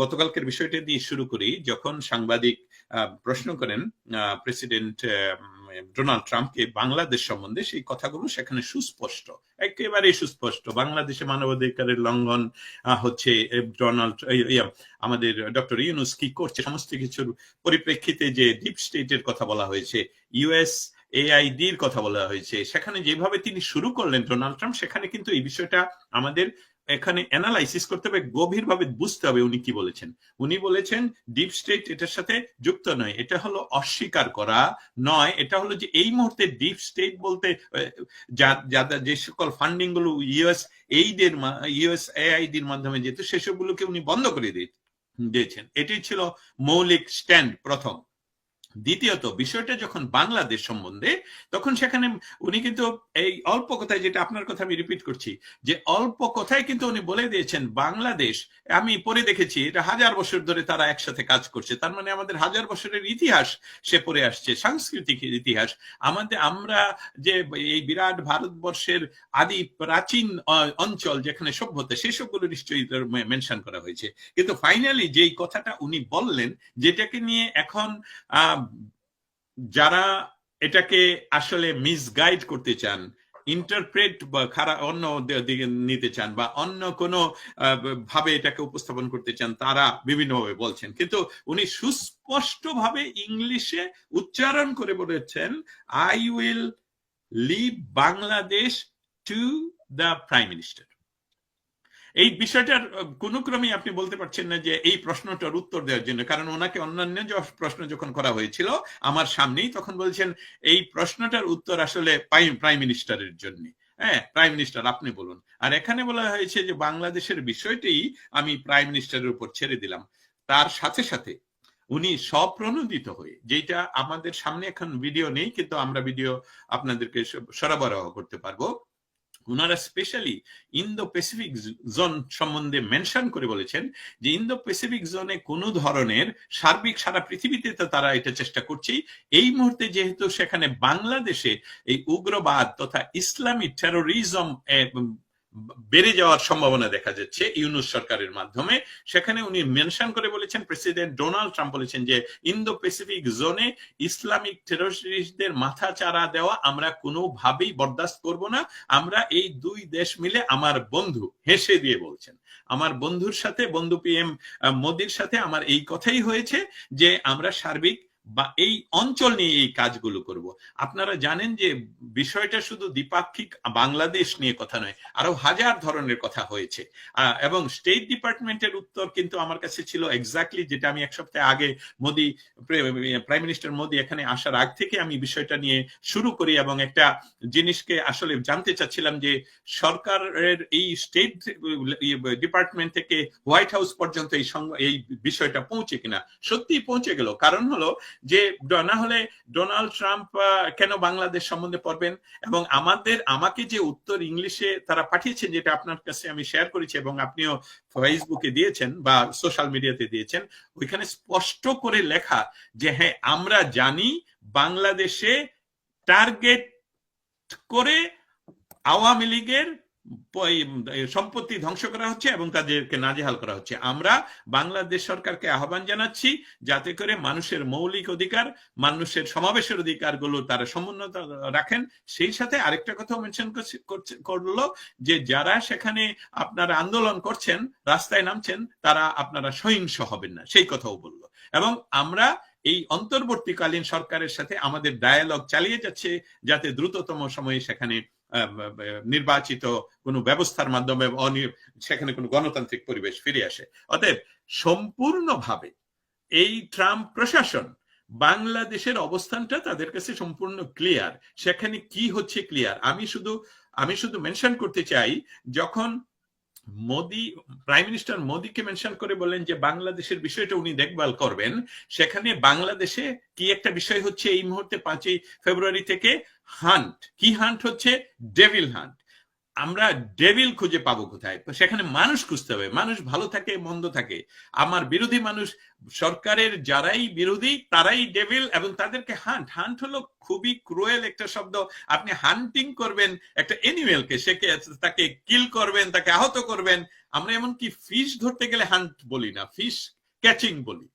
গতকালকের বিষয়টা দিয়ে শুরু করি। যখন সাংবাদিক প্রশ্ন করেন প্রেসিডেন্ট ডোনাল্ড ট্রাম্পকে বাংলাদেশ সম্বন্ধে, সেই কথাগুলো সেখানে সুস্পষ্ট একেবারে সুস্পষ্ট। বাংলাদেশে মানবাধিকারের লঙ্ঘন হচ্ছে ডোনাল্ড আমাদের ডক্টর ইউনুস কি করছে, সমস্ত কিছুর পরিপ্রেক্ষিতে যে ডিপ স্টেটের কথা বলা হয়েছে ইউএস এআইডির কথা বলা হয়েছে, সেখানে যেভাবে তিনি শুরু করলেন ডোনাল্ড ট্রাম্প, সেখানে কিন্তু এই বিষয়টা আমাদের এখানে অ্যানালাইসিস করতে হবে, গভীরভাবে বুঝতে হবে উনি কি বলেছেন। উনি বলেছেন ডিপ স্টেট এটার সাথে যুক্ত নয়, এটা হলো অস্বীকার করা নয়, এটা হলো যে এই মুহূর্তে ডিপ স্টেট বলতে যে সকল ফান্ডিংগুলো ইউএস এইডের ইউএস এআইডির মাধ্যমে যেত, সেসবগুলোকে উনি বন্ধ করে দিয়েছেন। এটি ছিল মৌলিক স্ট্যান্ড প্রথম। দ্বিতীয়ত, বিষয়টা যখন বাংলাদেশ সম্বন্ধে, তখন সেখানে উনি কিন্তু এই অল্প কথায় যেটা আপনার কথা আমি রিপিট করছি, যে অল্প কথায় কিন্তু উনি বলে দিয়েছেন, বাংলাদেশ, আমি পরে দেখেছি, এটা হাজার বছর ধরে তারা একসাথে কাজ করছে। তার মানে আমাদের হাজার বছরের ইতিহাস সে পড়ে আসছে, সাংস্কৃতিক ইতিহাস। আমাদের, আমরা যে এই বিরাট ভারতবর্ষের আদি প্রাচীন অঞ্চল যেখানে সভ্যতা সেসবগুলো নিশ্চয়ই মেনশন করা হয়েছে। কিন্তু ফাইনালি যেই কথাটা উনি বললেন, যেটাকে নিয়ে এখন আহ যারা এটাকে আসলে মিসগাইড করতে চান ইন্টারপ্রেট বা খারাপ অন্য দিকে নিতে চান বা অন্য কোনো ভাবে এটাকে উপস্থাপন করতে চান, তারা বিভিন্নভাবে বলছেন। কিন্তু উনি সুস্পষ্টভাবে ইংলিশে উচ্চারণ করে বলেছেন I will leave Bangladesh to the prime minister এই বিষয়টার কোনো ক্রমেই আপনি বলতে পারছেন না যে এই প্রশ্নটার উত্তর দেওয়ার জন্য। কারণ ওনাকে অন্যান্য প্রশ্ন যখন করা হয়েছিল, আমার সামনেই তখন বলছেন, এই প্রশ্নটার উত্তর আসলে প্রাইম মিনিস্টারের জন্য। হ্যাঁ প্রাইম মিনিস্টার, আপনি বলুন। আর এখানে বলা হয়েছে যে বাংলাদেশের বিষয়টি আমি প্রাইম মিনিস্টারের উপর ছেড়ে দিলাম। তার সাথে সাথে উনি স্বপ্রণোদিত হয়ে, যেটা আমাদের সামনে এখন ভিডিও নেই, কিন্তু আমরা ভিডিও আপনাদেরকে সরবরাহ করতে পারব ওনারা স্পেশালি ইন্দো প্যাসিফিক জোন সম্বন্ধে মেনশন করে বলেছেন যে ইন্দো প্যাসিফিক জোনে কোনো ধরনের সার্বিক সারা পৃথিবীতে তো তারা এটা চেষ্টা করছেই। এই মুহূর্তে যেহেতু সেখানে বাংলাদেশে এই উগ্রবাদ তথা ইসলামী টেরোরিজম বেড়ে যাওয়ার সম্ভাবনা দেখা যাচ্ছে ইউনুস সরকারের মাধ্যমে। সেখানে উনি মেনশন করে বলেছেন, প্রেসিডেন্ট ডোনাল্ড ট্রাম্প বলেছেন যে ইন্দো প্যাসিফিক জোনে ইসলামিক টেরোরিস্টদের মাথা চারা দেওয়া আমরা কোনোভাবেই বরদাস্ত করব না। আমরা এই দুই দেশ মিলে আমার বন্ধু হেসে দিয়ে বলছেন। আমার বন্ধুর সাথে, বন্ধু পি এম মোদির সাথে আমার এই কথাই হয়েছে যে, আমরা সার্বিক বা এই অঞ্চল নিয়ে এই কাজগুলো করব। আপনারা জানেন যে বিষয়টা শুধু দ্বিপাক্ষিক বাংলাদেশ নিয়ে কথা নয়, আরও হাজার ধরনের কথা হয়েছে। এবং স্টেট ডিপার্টমেন্টের উত্তর কিন্তু আমার কাছে ছিল এক্স্যাক্টলি যেটা আমি এক সপ্তাহ আগে মোদি প্রাইম মিনিস্টার মোদি এখানে আসার আগ থেকে আমি বিষয়টা নিয়ে শুরু করি এবং একটা জিনিসকে আসলে জানতে চাচ্ছিলাম যে সরকারের এই স্টেট ডিপার্টমেন্ট থেকে হোয়াইট হাউস পর্যন্ত এই এই বিষয়টা পৌঁছে কিনা। সত্যি পৌঁছে গেল। কারণ হলো যে না হলে ডোনাল্ড ট্রাম্প কেন বাংলাদেশ সম্বন্ধে পড়বেন? এবং আমাদের, আমাকে যে উত্তর ইংলিশে তারা পাঠিয়েছেন, যেটা আপনার কাছে আমি শেয়ার করেছি এবং আপনিও ফেসবুকে দিয়েছেন বা সোশ্যাল মিডিয়াতে দিয়েছেন, ওইখানে স্পষ্ট করে লেখা যে হ্যাঁ আমরা জানি বাংলাদেশে টার্গেট করে আওয়ামী লীগের সম্পত্তি ধ্বংস করা হচ্ছে এবং তাদেরকে নাজেহাল করা হচ্ছে। আমরা বাংলাদেশ সরকারকে আহ্বান জানাচ্ছি যাতে করে মানুষের মৌলিক অধিকার, মানুষের সমাবেশের অধিকারগুলো তারা সমুন্নত রাখেন। সেই সাথে আরেকটা কথা মেনশন করল যে যারা সেখানে আপনারা আন্দোলন করছেন, রাস্তায় নামছেন, তারা আপনারা সহিংস হবেন না। সেই কথাও বলল। এবং আমরা এই অন্তর্বর্তীকালীন সরকারের সাথে আমাদের ডায়ালগ চালিয়ে যাচ্ছে যাতে দ্রুততম সময়ে সেখানে নির্বাচিত কোনো ব্যবস্থার মাধ্যমে সেখানে কোনো গণতান্ত্রিক পরিবেশ ফিরে আসে। অতএব সম্পূর্ণভাবে এই ট্রাম্প প্রশাসন বাংলাদেশের অবস্থানটা তাদের কাছে সম্পূর্ণ ক্লিয়ার। সেখানে কি হচ্ছে ক্লিয়ার? আমি শুধু আমি শুধু মেনশন করতে চাই, যখন মোদি প্রাইম মিনিস্টার মোদিকে মেনশন করে বলেন যে বাংলাদেশের বিষয়টা উনি দেখভাল করবেন। সেখানে বাংলাদেশে কি একটা বিষয় হচ্ছে, এই মুহূর্তে পাঁচই ফেব্রুয়ারি থেকে হান্ট কি হান্ট হচ্ছে? ডেভিল হান্ট আমরা ডেভিল খুঁজে পাবো কোথায়? সেখানে মানুষ খুঁজতে হবে। মানুষ ভালো থাকে, মন্দ থাকে। আমার বিরোধী মানুষ, সরকারের যারাই বিরোধী, তারাই ডেভিল এবং তাদেরকে হান্ট হান্ট হলো খুবই ক্রুয়েল একটা শব্দ। আপনি হান্টিং করবেন, একটা এনিমেলকে সে তাকে কিল করবেন, তাকে আহত করবেন। আমরা এমনকি ফিশ ধরতে গেলে হান্ট বলি না। ফিশ ক্যাচিং বলি।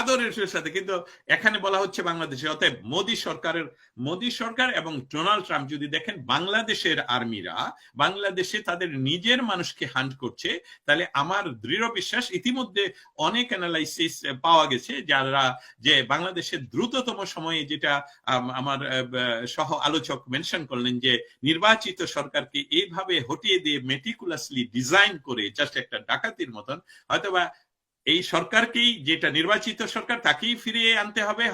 আদরের সাথে। কিন্তু এখানে বলা হচ্ছে বাংলাদেশে। অতএব মোদী সরকারের, মোদী সরকার এবং ডোনাল্ড ট্রাম্প যদি দেখেন বাংলাদেশের আর্মিরা, বাংলাদেশে তাদের নিজের মানুষকে হান্ট করছে, তাহলে আমার দৃঢ় বিশ্বাস ইতিমধ্যে অনেক অ্যানালাইসিস পাওয়া গেছে যারা যে বাংলাদেশের দ্রুততম সময়ে যেটা আমার সহ আলোচক মেনশন করলেন যে নির্বাচিত সরকারকে এইভাবে হটিয়ে দিয়ে মেটিকুলাসলি ডিজাইন করে জাস্ট একটা ডাকাতির মতন, হয়তোবা এই সরকারকেই, যেটা নির্বাচিত সরকার, তাকেই ফিরিয়ে আনতে হবে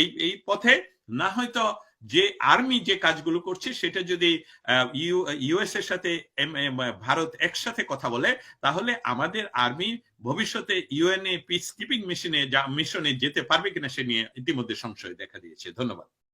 এই এই পথে। না হয়তো যে আর্মি যে কাজগুলো করছে, সেটা যদি ইউএস এর সাথে ভারত একসাথে কথা বলে, তাহলে আমাদের আর্মি ভবিষ্যতে ইউএনএ পিস কিপিং মিশনে মিশনে যেতে পারবে কিনা, সে নিয়ে ইতিমধ্যে সংশয় দেখা দিয়েছে। ধন্যবাদ।